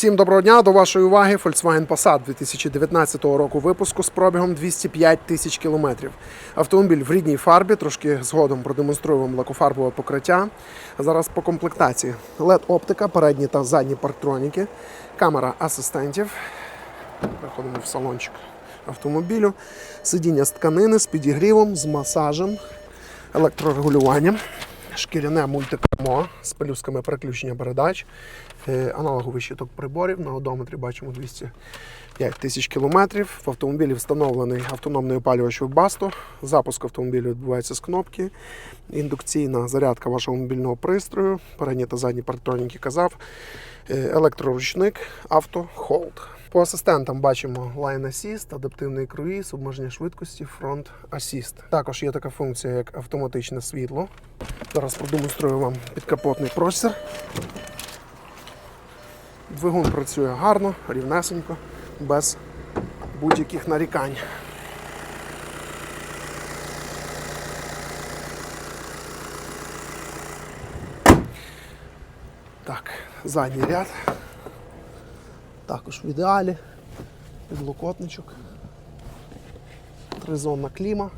Всім доброго дня до вашої уваги. Volkswagen Passat 2019 року випуску з пробігом 205 тисяч кілометрів. Автомобіль в рідній фарбі, трошки згодом продемонструю вам лакофарбове покриття. Зараз по комплектації. led оптика, передні та задні парктроніки, камера асистентів. Переходимо в салончик автомобілю. Сидіння з тканини з підігрівом, з масажем, електрорегулюванням, шкіряне мультикермо з пелюсками переключення передач, е, аналоговий щиток приборів. На одометрі бачимо 205 тисяч кілометрів. В автомобілі встановлений автономний опалювач Webasto. Запуск автомобілю відбувається з кнопки. Індукційна зарядка вашого мобільного пристрою. Передні та задні парктроніки казав. Е, Електроручник, авто, холд. По асистентам бачимо Line Assist, адаптивний круїз, обмеження швидкості, Front Assist. Також є така функція, як автоматичне світло. Зараз продемонструю вам підкапотний простір. Двигун працює гарно, рівнесенько, без будь-яких нарікань. Так, задній ряд. Також в ідеалі. Підлокотничок. Тризонна кліма.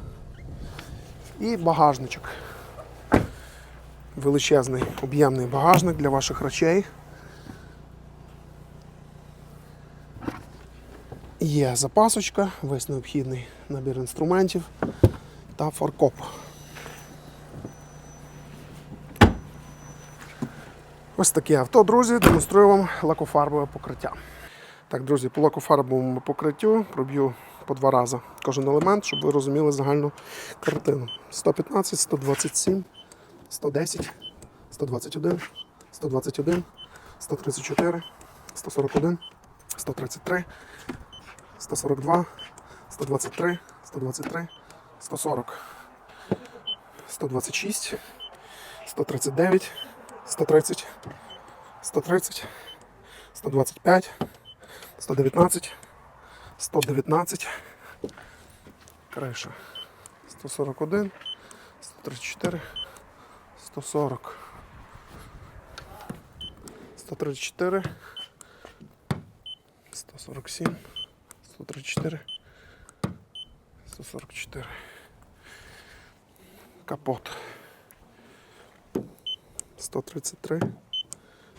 І багажничок. Величезний об'ємний багажник для ваших речей. Є запасочка, весь необхідний набір інструментів та фаркоп. Ось таке авто, друзі, демонструю вам лакофарбове покриття. Так, друзі, по лакофарбовому покриттю проб'ю по два рази кожен елемент, щоб ви розуміли загальну картину. 115, 127, 110, 121, 121, 134, 141, 133, 142, 123, 123, 140, 126, 139, 130, 130, 125, 119, 119, криша, 141, 134, 140, 134, 147, 134, 144. Капот. 133,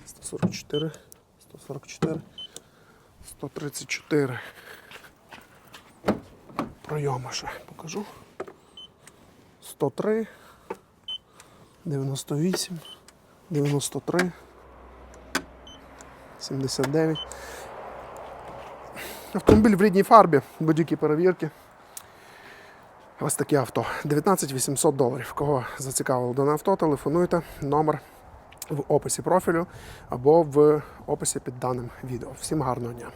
144, 144, 134. Пройома ще покажу. 103, 98, 93, 79. Автомобіль в рідній фарбі, будь-які перевірки. Ось таке авто. 19 800 доларів. Кого зацікавило дане авто, телефонуйте. Номер в описі профілю або в описі під даним відео. Всім гарного дня!